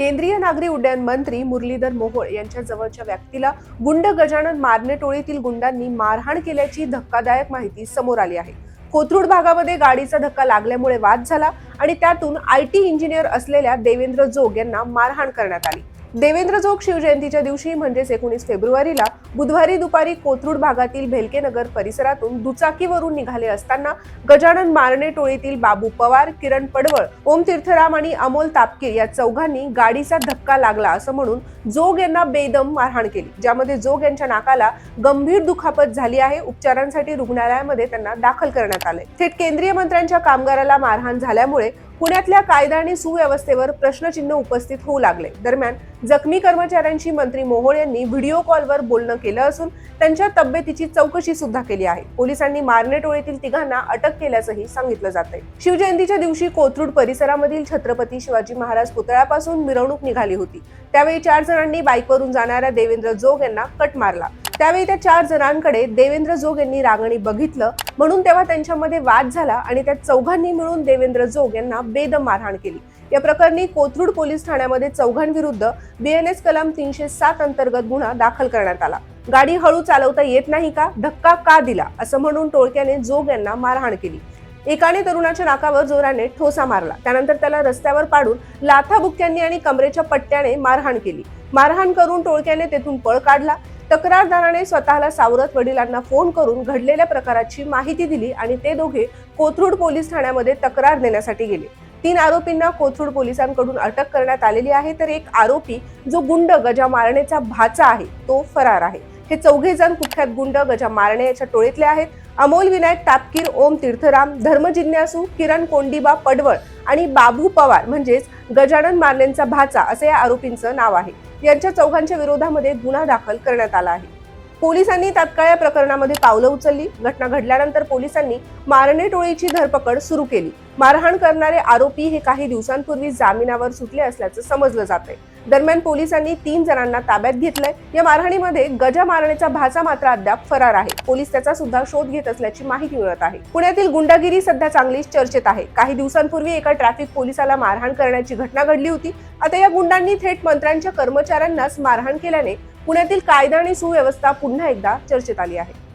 केंद्रीय नागरी उड्डयन मंत्री मुरलीधर मोहोळ यांच्या जवळच्या व्यक्तीला गुंड गजानन मारणे टोळीतील गुंडांनी मारहाण केल्याची धक्कादायक माहिती समोर आली आहे. कोथरूड भागामध्ये गाडीचा धक्का लागल्यामुळे वाद झाला आणि त्यातून आय टी इंजिनियर असलेल्या देवेंद्र जोग यांना मारहाण करण्यात आली. देवेंद्र जोग शिवजयंतीच्या दिवशी म्हणजेच एकोणीस फेब्रुवारीला बुधवारी दुपारी कोथरूड भागातील भेलकेनगर परिसरातून दुचाकीवरून निघाले असताना गजानन मारणे टोळीतील बाबू पवार किरण पडवळ ओम तीर्थराम आणि अमोल तापकीर या चौघांनी गाडीचा धक्का लागला असं म्हणून जोग यांना बेदम मारहाण केली ज्यामध्ये जोग यांच्या नाकाला गंभीर दुखापत झाली आहे. उपचारांसाठी रुग्णालयामध्ये त्यांना दाखल करण्यात आले थेट केंद्रीय मंत्र्यांच्या कामगाराला मारहाण झाल्यामुळे पुण्यातल्या कायदा आणि सुव्यवस्थेवर प्रश्नचिन्ह उपस्थित होऊ लागले. दरम्यान जखमी कर्मचाऱ्यांशी मंत्री मोहोळ यांनी व्हिडिओ कॉलवर बोलणं केलं असून त्यांच्या तब्येतीची चौकशी सुद्धा केली आहे. पोलिसांनी मारणे टोळीतील तिघांना अटक केल्याचंही सांगितलं जात आहे शिवजयंतीच्या दिवशी कोथरूड परिसरामधील छत्रपती शिवाजी महाराज पुतळ्यापासून मिरवणूक निघाली होती. त्यावेळी चार जणांनी बाईकवरून जाणाऱ्या देवेंद्र जोग यांना कट मारला. त्यावेळी त्या चार जणांकडे देवेंद्र जोग यांनी रांगणी बघितलं म्हणून तेव्हा त्यांच्यामध्ये वाद झाला आणि त्या चौघांनी मिळून देवेंद्र जोग यांना बेदम मारहाण केली. या प्रकरणी कोथरूड पोलीस ठाण्यामध्ये चौघांविरुद्ध बीएनएस कलम तीनशे सात अंतर्गत गुन्हा दाखल करण्यात आला. गाडी हळू चालवता येत नाही का? धक्का का दिला? असं म्हणून टोळक्याने जोग यांना मारहाण केली. एकाने तरुणाच्या नाकावर जोराने ठोसा मारला. त्यानंतर त्याला रस्त्यावर पाडून लाथाबुक्क्यांनी आणि कमरेच्या पट्ट्याने मारहाण केली. मारहाण करून टोळक्याने तेथून पळ काढला. तक्रारदाराने स्वतःला सावरत वडिलांना फोन करून घडलेल्या प्रकाराची माहिती दिली आणि ते दोघे कोथरूड पोलीस ठाण्यामध्ये तक्रार देण्यासाठी गेले. तीन आरोपींना कोथरूड पोलिसांकडून अटक करण्यात आलेली आहे तर एक आरोपी जो गुंड गजा मारणेचा भाचा आहे तो फरार आहे. हे चौघे जण कुख्यात गुंड गजा मारणे याच्या टोळीतले आहेत. अमोल विनायक तापकीर ओम तीर्थराम धर्मजिज्ञासू किरण कोंडिबा पडवळ आणि बाबू पवार म्हणजेच गजानन मारणेंचा भाचा असे या आरोपींचं नाव आहे. यांच्या चौघांच्या विरोधामध्ये गुन्हा दाखल करण्यात आला आहे. पोलिसांनी तात्काळ या प्रकरणामध्ये पावलं उचलली. घटना घडल्यानंतर पोलिसांनी मारणे टोळीची धरपकड सुरू केली. मारहाण करणारे आरोपी हे काही दिवसांपूर्वी जामिनावर सुटले असल्याचं समजलं जात आहे दरम्यान पोलिसांनी तीन जणांना ताब्यात घेतलंय. या मारहाणीमध्ये गजा मारण्याचा भाचा मात्र अद्याप फरार आहे. पोलीस त्याचा सुद्धा शोध घेत असल्याची माहिती मिळत आहे. पुण्यातील गुंडागिरी सध्या चांगलीच चर्चेत आहे. काही दिवसांपूर्वी एका ट्रॅफिक पोलिसाला मारहाण करण्याची घटना घडली होती. आता या गुंडांनी थेट मंत्र्यांच्या कर्मचाऱ्यांनाच मारहाण केल्याने पुण्यातील कायदा आणि सुव्यवस्था पुन्हा एकदा चर्चेत आली आहे.